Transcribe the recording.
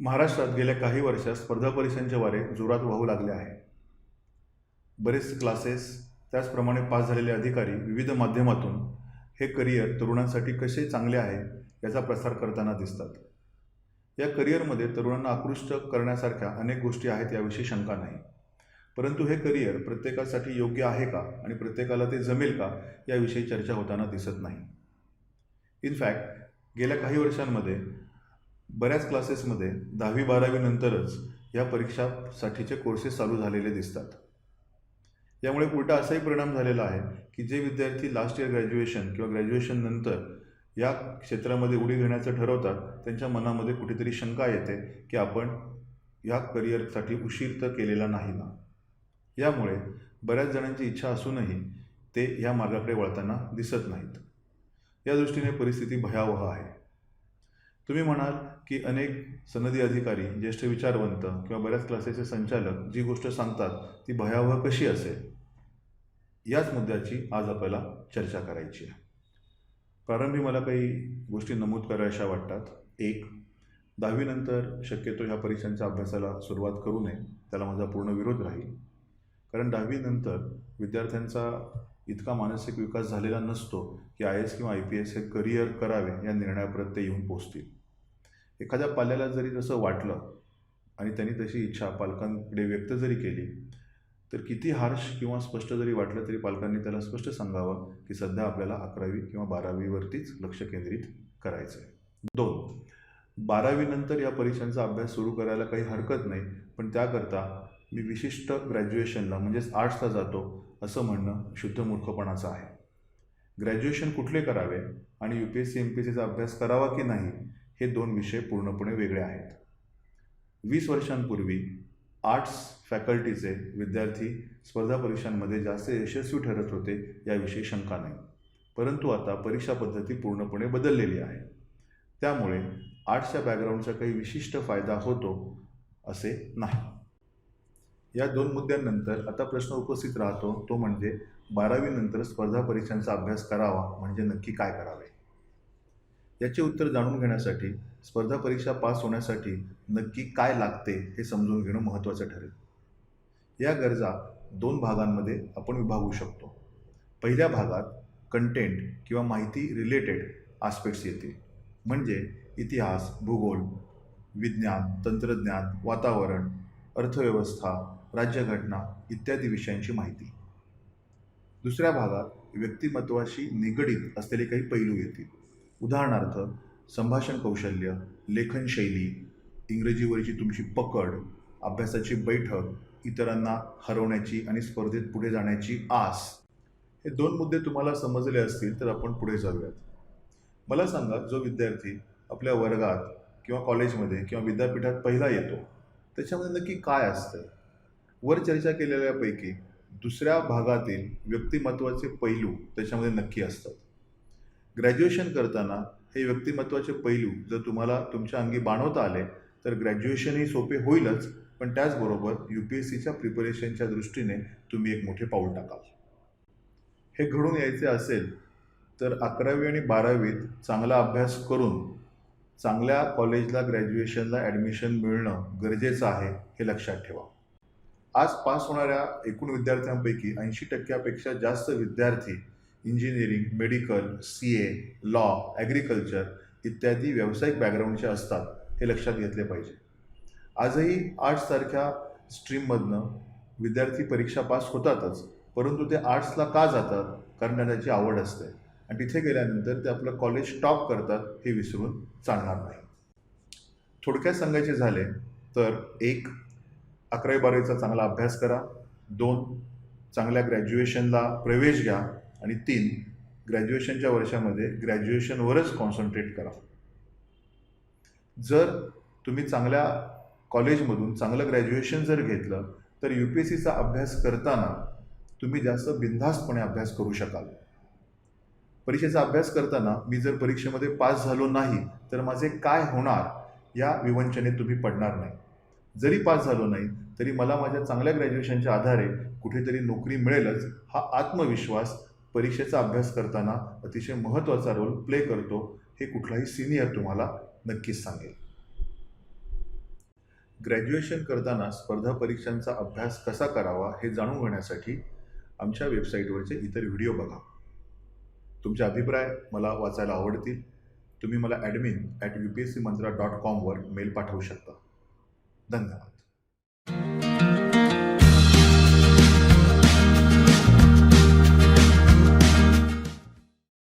महाराष्ट्रात गेल्या काही वर्षात स्पर्धा परीक्षांचे वारे जोरात वाहू लागले आहे. बरेच क्लासेस त्याचप्रमाणे पास झालेले अधिकारी विविध माध्यमातून हे करिअर तरुणांसाठी कसे चांगले आहे याचा प्रसार करताना दिसतात. या करिअरमध्ये तरुणांना आकृष्ट करण्यासारख्या अनेक गोष्टी आहेत याविषयी शंका नाही. परंतु हे करिअर प्रत्येकासाठी योग्य आहे का आणि प्रत्येकाला ते जमेल का याविषयी चर्चा होताना दिसत नाही. इनफॅक्ट गेल्या काही वर्षांमध्ये बऱ्याच क्लासेसमध्ये दहावी बारावीनंतरच या परीक्षासाठीचे कोर्सेस चालू झालेले दिसतात. यामुळे उलटा असाही परिणाम झालेला आहे की जे विद्यार्थी लास्ट इयर ग्रॅज्युएशन किंवा ग्रॅज्युएशन नंतर या क्षेत्रामध्ये उडी घेण्याचं ठरवतात त्यांच्या मनामध्ये कुठेतरी शंका येते की आपण या करिअरसाठी उशीर तर केलेला नाही ना. यामुळे बऱ्याच जणांची इच्छा असूनही ते या मार्गाकडे वळताना दिसत नाहीत. या दृष्टीने परिस्थिती भयावह आहे. तुम्ही म्हणाल की अनेक सनदी अधिकारी ज्येष्ठ विचारवंत किंवा बऱ्याच क्लासेसचे संचालक जी गोष्ट सांगतात ती भयावह कशी असेल? याच मुद्द्याची आज आपल्याला चर्चा करायची आहे. प्रारंभी मला काही गोष्टी नमूद कराव्याशा वाटतात. एक दहावीनंतर शक्यतो ह्या परीक्षांच्या अभ्यासाला सुरुवात करू नये. त्याला माझा पूर्ण विरोध राहील. कारण दहावीनंतर विद्यार्थ्यांचा इतका मानसिक विकास झालेला नसतो की आय एस किंवा आय पी एस हे करिअर करावे या निर्णयापर्यंत ते येऊन पोचतील. एखाद्या पाल्याला जरी तसं वाटलं आणि त्यांनी तशी इच्छा पालकांकडे व्यक्त जरी केली तर किती हार्श किंवा स्पष्ट जरी वाटलं तरी पालकांनी त्याला स्पष्ट सांगावं की सध्या आपल्याला अकरावी किंवा बारावीवरतीच लक्ष केंद्रित करायचं आहे दोन बारावीनंतर या परीक्षांचा अभ्यास सुरू करायला काही हरकत नाही पण त्याकरता मी विशिष्ट ग्रॅज्युएशनला म्हणजेच आर्ट्सला जातो असं म्हणणं शुद्ध मूर्खपणाचं आहे. ग्रॅज्युएशन कुठले करावे आणि U P S C M P S सीचा अभ्यास करावा की नाही हे दोन विषय पूर्णपणे वेगळे आहेत. वीस वर्षांपूर्वी आर्ट्स फॅकल्टीचे विद्यार्थी स्पर्धा परीक्षांमध्ये जास्त यशस्वी ठरत होते याविषयी शंका नाही. परंतु आता परीक्षा पद्धती पूर्णपणे बदललेली आहे. त्यामुळे आर्ट्सच्या बॅकग्राऊंडचा काही विशिष्ट फायदा होतो असे नाही. या दोन मुद्द्यांनंतर आता प्रश्न उपस्थित राहतो तो म्हणजे बारावीनंतर स्पर्धा परीक्षांचा अभ्यास करावा म्हणजे नक्की काय करावे? याचे उत्तर जाणून घेण्यासाठी स्पर्धा परीक्षा पास होण्यासाठी नक्की काय लागते हे समजून घेणं महत्त्वाचं ठरेल. या गरजा दोन भागांमध्ये आपण विभागू शकतो. पहिल्या भागात कंटेंट किंवा माहिती रिलेटेड आस्पेक्ट्स येतील. म्हणजे इतिहास भूगोल विज्ञान तंत्रज्ञान वातावरण अर्थव्यवस्था राज्यघटना इत्यादी विषयांची माहिती. दुसऱ्या भागात व्यक्तिमत्वाशी निगडीत असलेले काही पैलू येतील. उदाहरणार्थ संभाषण कौशल्य लेखनशैली इंग्रजीवरची तुमची पकड अभ्यासाची बैठक इतरांना हरवण्याची आणि स्पर्धेत पुढे जाण्याची आस हे दोन मुद्दे तुम्हाला समजले असतील तर आपण पुढे जाऊयात. मला सांगा जो विद्यार्थी आपल्या वर्गात किंवा कॉलेजमध्ये किंवा विद्यापीठात पहिला येतो त्याच्यामध्ये नक्की काय असतं? वर चर्चा केलेल्यापैकी दुसऱ्या भागातील व्यक्तिमत्वाचे पैलू त्याच्यामध्ये नक्की असतात. ग्रॅज्युएशन करताना हे व्यक्तिमत्वाचे पैलू जर तुम्हाला तुमच्या अंगी बाणवता आले तर ग्रॅज्युएशनही सोपे होईलच पण त्याचबरोबर यू पी एस सीच्या प्रिपरेशनच्या दृष्टीने तुम्ही एक मोठे पाऊल टाकाल. हे घडून यायचे असेल तर अकरावी आणि बारावीत चांगला अभ्यास करून चांगल्या कॉलेजला ग्रॅज्युएशनला ॲडमिशन मिळणं गरजेचं आहे हे लक्षात ठेवा. आज पास होणाऱ्या एकूण विद्यार्थ्यांपैकी ऐंशी टक्क्यापेक्षा जास्त विद्यार्थी engineering medical C A law agriculture इत्यादी व्यावसायिक बॅकग्राऊंडचे असतात. हे लक्षात घेतले पाहिजे. आजही आर्ट्ससारख्या स्ट्रीममधनं विद्यार्थी परीक्षा पास होतातच परंतु ते आर्ट्सला का जातात? कारण त्यांना त्याची आवड असते. आणि तिथे गेल्यानंतर ते आपलं कॉलेज टॉप करतात हे विसरून चालणार नाही. थोडक्यात सांगायचे झाले तर एक अकरावी बारावीचा चांगला अभ्यास करा. दोन चांगल्या ग्रॅज्युएशनला प्रवेश घ्या. आणि तीन ग्रॅज्युएशनच्या वर्षामध्ये ग्रॅज्युएशनवरच कॉन्सन्ट्रेट करा. जर तुम्ही चांगल्या कॉलेजमधून चांगलं ग्रॅज्युएशन जर घेतलं तर यू पी एस सीचा अभ्यास करताना तुम्ही जास्त बिनधास्तपणे अभ्यास करू शकाल. परीक्षेचा अभ्यास करताना मी जर परीक्षेमध्ये पास झालो नाही तर माझे काय होणार या विवंचनेत तुम्ही पडणार नाही. जरी पास झालो नाही तरी मला माझ्या चांगल्या ग्रॅज्युएशनच्या आधारे कुठेतरी नोकरी मिळेलच हा आत्मविश्वास परीक्षेचा अभ्यास करताना अतिशय महत्त्वाचा रोल प्ले करतो हे कुठलाही सिनियर तुम्हाला नक्कीच सांगेल. ग्रॅज्युएशन करताना स्पर्धा परीक्षांचा अभ्यास कसा करावा हे जाणून घेण्यासाठी आमच्या वेबसाईटवरचे इतर व्हिडिओ बघा. तुमचे अभिप्राय मला वाचायला आवडतील. तुम्ही मला admin at U P S C Mantra dot कॉमवर मेल पाठवू शकता. धन्यवाद.